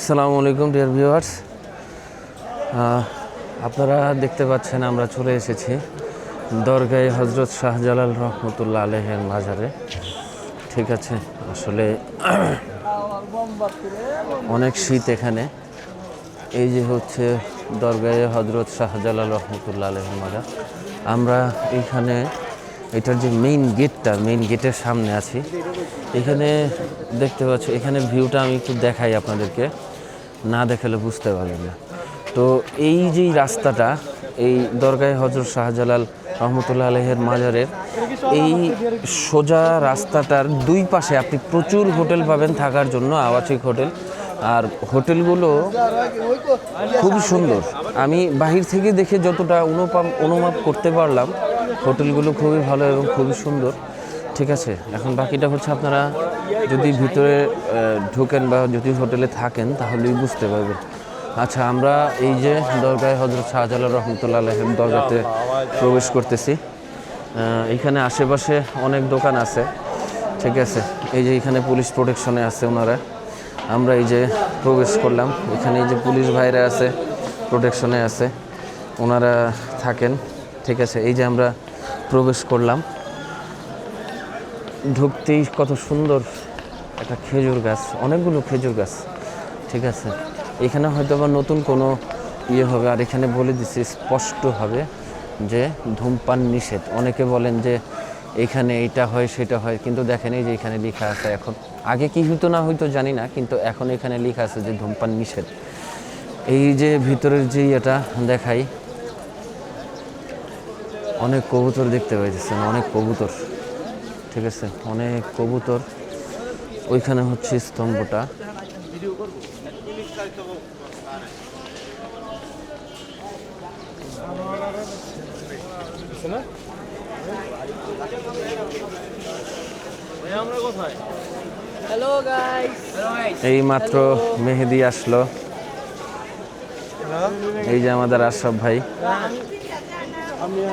আসসালামু আলাইকুম dear viewers আপনারা দেখতে পাচ্ছেন আমরা চলে এসেছি দরগায় হজরত শাহজালাল রহমতুল্লাহ আলহের মাজারে। ঠিক আছে, আসলে অনেক শীত এখানে। এই যে হচ্ছে দরগায় হজরত শাহজালাল রহমতুল্লাহ আলহের মাজার। আমরা এখানে, এটার যে মেইন গেটটা মেইন গেটের সামনে আছি। এখানে দেখতে পাচ্ছি, এখানে ভিউটা আমি একটু দেখাই আপনাদেরকে। না দেখালে বুঝতে পারবেন না। তো এই যে রাস্তাটা, এই দরগায় হজরত শাহজালাল রহমতুল্লাহ আলহের মাজারের, এই সোজা রাস্তাটার দুই পাশে আপনি প্রচুর হোটেল পাবেন থাকার জন্য, আবাসিক হোটেল। আর হোটেলগুলো খুবই সুন্দর। আমি বাহির থেকে দেখে যতটা অনুপাম অনুমাপ করতে পারলাম, হোটেলগুলো খুবই ভালো এবং খুবই সুন্দর। ঠিক আছে, এখন বাকিটা হচ্ছে আপনারা যদি ভিতরে ঢোকেন বা যদি হোটেলে থাকেন, তাহলেই বুঝতে পারবেন। আচ্ছা আমরা এই যে দরগায় হজরত শাহজালাল রহমতুল্লাহ আলহের দরগাতে প্রবেশ করতেছি। এখানে আশেপাশে অনেক দোকান আছে, ঠিক আছে। এই যে এখানে পুলিশ প্রোটেকশনে আছে ওনারা। আমরা এই যে প্রবেশ করলাম। এখানে এই যে পুলিশ ভাইরা আছে, প্রোটেকশনে আছে, ওনারা থাকেন, ঠিক আছে। এই যে আমরা প্রবেশ করলাম। ঢুকতেই কত সুন্দর একটা খেজুর গাছ, অনেকগুলো খেজুর গাছ, ঠিক আছে? এখানে হয়তো আবার নতুন কোনো ইয়ে হবে, আর এখানে বলে দিচ্ছি স্পষ্ট হবে যে ধূমপান নিষেধ। অনেকে বলেন যে এখানে এইটা হয়, সেটা হয়, কিন্তু দেখেন এই যে এখানে লেখা আছে, এখন আগে কি হইতো না হইতো জানি না, কিন্তু এখন এখানে লেখা আছে যে ধূমপান নিষেধ। এই যে ভিতরের যে এটা দেখাই, অনেক কবুতর দেখতে পাইতেছেন, অনেক কবুতর। ঠিক আছে? অনেক কবুতর। ওইখানে হচ্ছে স্তম্ভটা। এই মাত্র মেহেদি আসলো। এই যে আমাদের আশরাফ ভাই। আমরা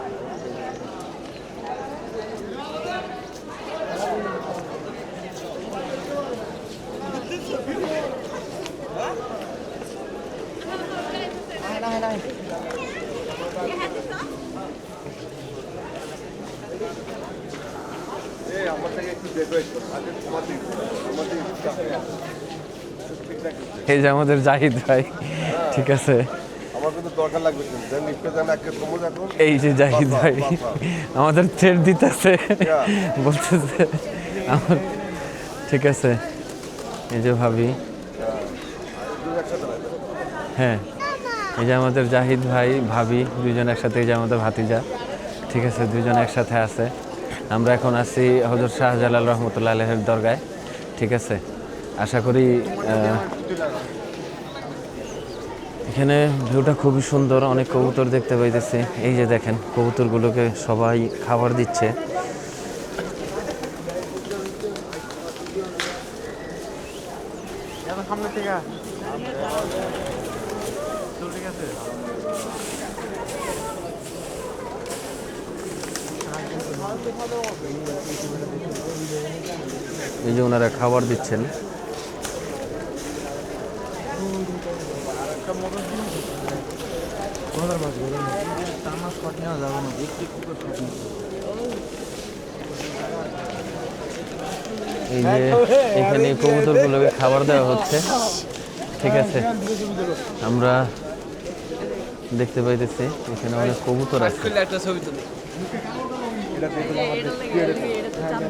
এই যে আমাদের জাহিদ ভাই, ঠিক আছে। এই যে জাহিদ ভাই, আমাদের থ্রেড দিতেছে, বলতেছে ঠিক আছে। এই যে ভাবি। হ্যাঁ এই যে আমাদের জাহিদ ভাই, ভাবি দুজন একসাথে, এই যে আমাদের ভাতিজা, ঠিক আছে দুজন একসাথে আছে। আমরা এখন আছি হজরত শাহজালাল রহমতুল্লাহ আলহের দরগায়, ঠিক আছে? আশা করি এখানে ভিউটা খুবই সুন্দর, অনেক কবুতর দেখতে পাইতেছি। এই যে দেখেন, কবুতরগুলোকে সবাই খাবার দিচ্ছে। এই যে ওনারা খাবার দিচ্ছেন। এই যে এখানে কবুতরগুলোকে খাবার দেওয়া হচ্ছে। ঠিক আছে, আমরা দেখতে পাইতেছি, এখানে অনেক কবুতর আছে। একটা ছবি വീട്ടിലെ വീട്ടിലെ